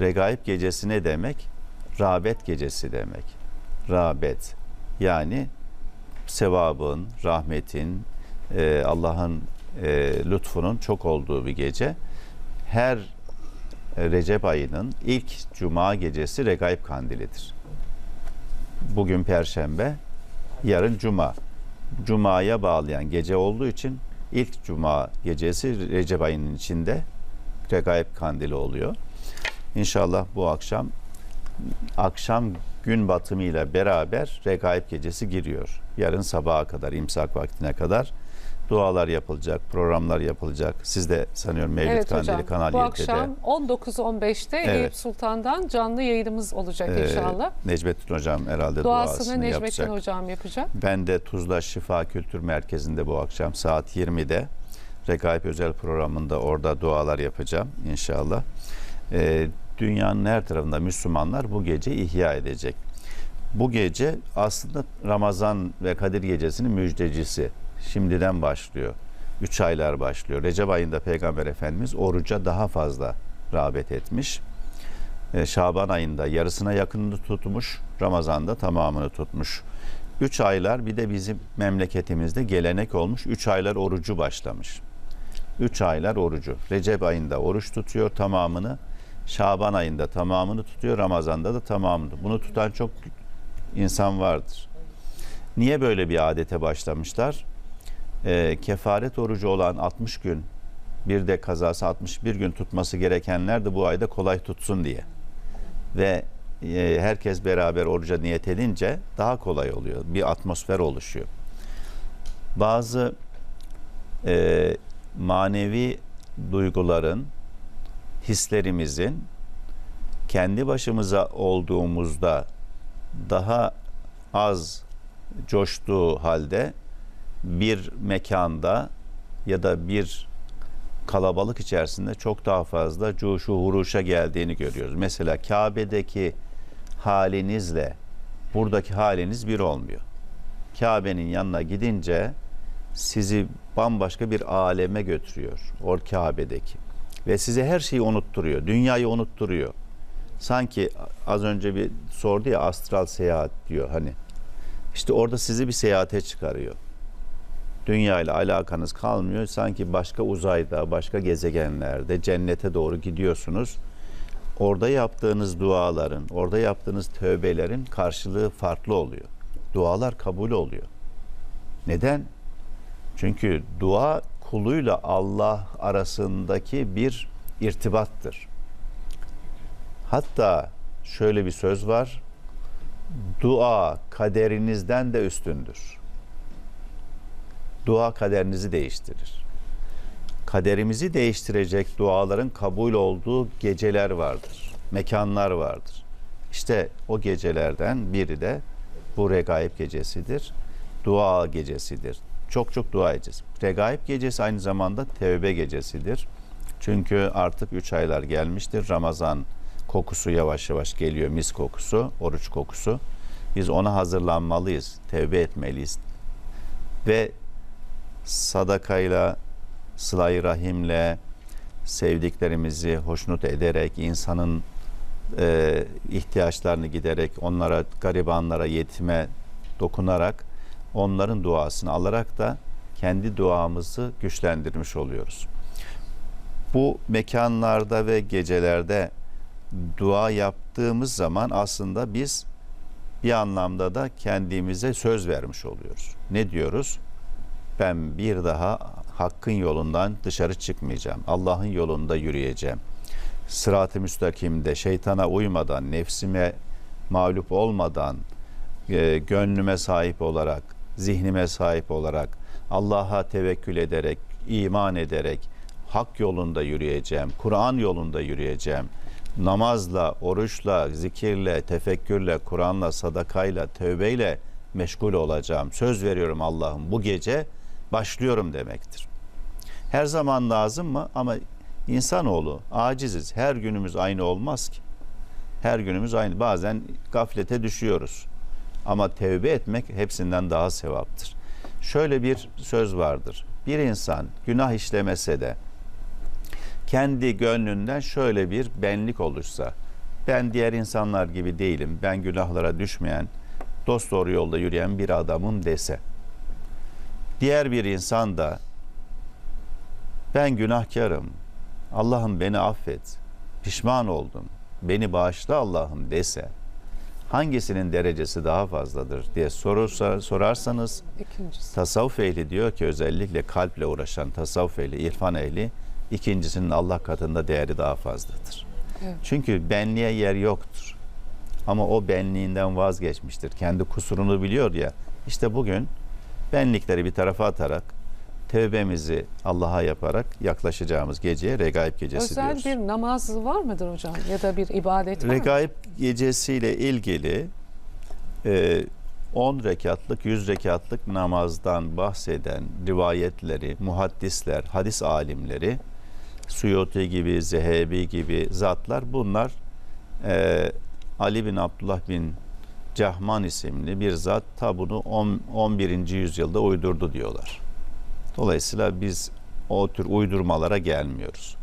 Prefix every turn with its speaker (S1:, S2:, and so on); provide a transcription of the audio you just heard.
S1: Regaib gecesi ne demek? Rağbet gecesi demek. Rağbet yani sevabın, rahmetin, e, Allah'ın e, lütfunun çok olduğu bir gece. Her Recep ayının ilk cuma gecesi Regaib kandilidir. Bugün perşembe, yarın cuma. Cuma'ya bağlayan gece olduğu için ilk cuma gecesi Recep ayının içinde Regaib kandili oluyor. İnşallah bu akşam akşam gün batımıyla beraber Regaib gecesi giriyor. Yarın sabaha kadar, imsak vaktine kadar dualar yapılacak, programlar yapılacak. Siz de sanıyorum Mevlid
S2: Evet
S1: Kandili
S2: hocam.
S1: Kanal
S2: Bu
S1: 7'de
S2: akşam 19.15'te
S1: Evet.
S2: Eyüp Sultan'dan canlı yayınımız olacak
S1: e,
S2: inşallah.
S1: Necmettin Hocam herhalde
S2: Duasını
S1: duasını,
S2: Necmettin
S1: yapacak.
S2: hocam yapacak.
S1: Ben de Tuzla Şifa Kültür Merkezi'nde bu akşam saat 20'de Regaib özel programında orada dualar yapacağım inşallah. Ee, dünyanın her tarafında Müslümanlar bu gece ihya edecek. Bu gece aslında Ramazan ve Kadir Gecesi'nin müjdecisi. Şimdiden başlıyor. Üç aylar başlıyor. Recep ayında Peygamber Efendimiz oruca daha fazla rağbet etmiş. Ee, Şaban ayında yarısına yakınını tutmuş. Ramazan'da tamamını tutmuş. Üç aylar bir de bizim memleketimizde gelenek olmuş. Üç aylar orucu başlamış. Üç aylar orucu. Recep ayında oruç tutuyor tamamını. Şaban ayında tamamını tutuyor. Ramazan'da da tamamını. Bunu tutan çok insan vardır. Niye böyle bir adete başlamışlar? Ee, kefaret orucu olan 60 gün bir de kazası 61 gün tutması gerekenler de bu ayda kolay tutsun diye. Ve e, herkes beraber oruca niyet edince daha kolay oluyor. Bir atmosfer oluşuyor. Bazı e, manevi duyguların, hislerimizin kendi başımıza olduğumuzda daha az coştuğu halde bir mekanda ya da bir kalabalık içerisinde çok daha fazla cuşu huruşa geldiğini görüyoruz. Mesela Kabe'deki halinizle buradaki haliniz bir olmuyor. Kabe'nin yanına gidince sizi bambaşka bir aleme götürüyor. O Kabe'deki. Ve size her şeyi unutturuyor. Dünyayı unutturuyor. Sanki az önce bir sordu ya astral seyahat diyor hani. İşte orada sizi bir seyahate çıkarıyor. Dünya ile alakanız kalmıyor. Sanki başka uzayda, başka gezegenlerde cennete doğru gidiyorsunuz. Orada yaptığınız duaların, orada yaptığınız tövbelerin karşılığı farklı oluyor. Dualar kabul oluyor. Neden? Çünkü dua kuluyla Allah arasındaki bir irtibattır. Hatta şöyle bir söz var. Dua kaderinizden de üstündür. Dua kaderinizi değiştirir. Kaderimizi değiştirecek duaların kabul olduğu geceler vardır. Mekanlar vardır. İşte o gecelerden biri de bu regaib gecesidir. Dua gecesidir. Çok çok dua edeceğiz. Regaib gecesi aynı zamanda tevbe gecesidir. Çünkü artık 3 aylar gelmiştir. Ramazan kokusu yavaş yavaş geliyor. Mis kokusu, oruç kokusu. Biz ona hazırlanmalıyız. Tevbe etmeliyiz. Ve sadakayla, sıla-i rahimle, sevdiklerimizi hoşnut ederek, insanın e, ihtiyaçlarını giderek, onlara, garibanlara, yetime dokunarak, onların duasını alarak da kendi duamızı güçlendirmiş oluyoruz. Bu mekanlarda ve gecelerde dua yaptığımız zaman aslında biz bir anlamda da kendimize söz vermiş oluyoruz. Ne diyoruz? Ben bir daha hakkın yolundan dışarı çıkmayacağım. Allah'ın yolunda yürüyeceğim. Sırat-ı müstakimde şeytana uymadan, nefsime mağlup olmadan, e, gönlüme sahip olarak, zihnime sahip olarak, Allah'a tevekkül ederek, iman ederek, hak yolunda yürüyeceğim, Kur'an yolunda yürüyeceğim. Namazla, oruçla, zikirle, tefekkürle, Kur'anla, sadakayla, tövbeyle meşgul olacağım. Söz veriyorum Allah'ım bu gece başlıyorum demektir. Her zaman lazım mı? Ama insanoğlu aciziz. Her günümüz aynı olmaz ki. Her günümüz aynı. Bazen gaflete düşüyoruz. Ama tevbe etmek hepsinden daha sevaptır. Şöyle bir söz vardır. Bir insan günah işlemese de kendi gönlünden şöyle bir benlik oluşsa. Ben diğer insanlar gibi değilim. Ben günahlara düşmeyen, dost doğru yolda yürüyen bir adamım dese. Diğer bir insan da ben günahkarım. Allah'ım beni affet. Pişman oldum. Beni bağışla Allah'ım dese. Hangisinin derecesi daha fazladır diye sorursa, sorarsanız
S2: İkincisi.
S1: Tasavvuf ehli diyor ki özellikle kalple uğraşan tasavvuf ehli, irfan ehli ikincisinin Allah katında değeri daha fazladır.
S2: Evet.
S1: Çünkü benliğe yer yoktur. Ama o benliğinden vazgeçmiştir. Kendi kusurunu biliyor ya. İşte bugün benlikleri bir tarafa atarak tevbemizi Allah'a yaparak yaklaşacağımız geceye regaib gecesi
S2: Özel
S1: diyoruz.
S2: bir namaz var mıdır hocam? Ya da bir ibadet var mı?
S1: Regaib gecesiyle ilgili e, 10 rekatlık, 100 rekatlık namazdan bahseden rivayetleri, muhaddisler, hadis alimleri, Suyuti gibi, Zehebi gibi zatlar bunlar e, Ali bin Abdullah bin Cahman isimli bir zat ta bunu on- 11. yüzyılda uydurdu diyorlar. Dolayısıyla biz o tür uydurmalara gelmiyoruz.